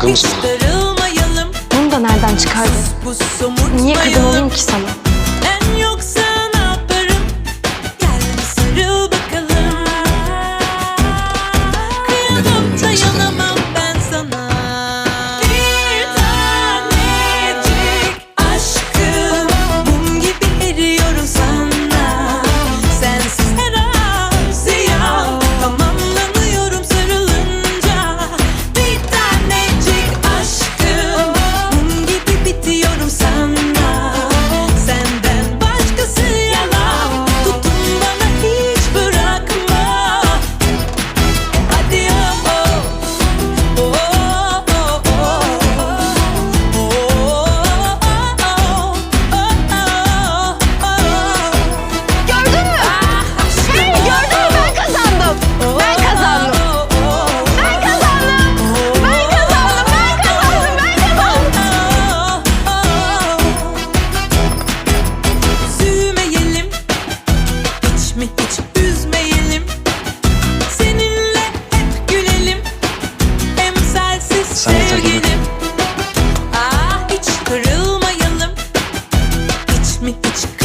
Takılmışsın. Bunu da nereden çıkardın? Niye kadın olayım ki sana? me, it's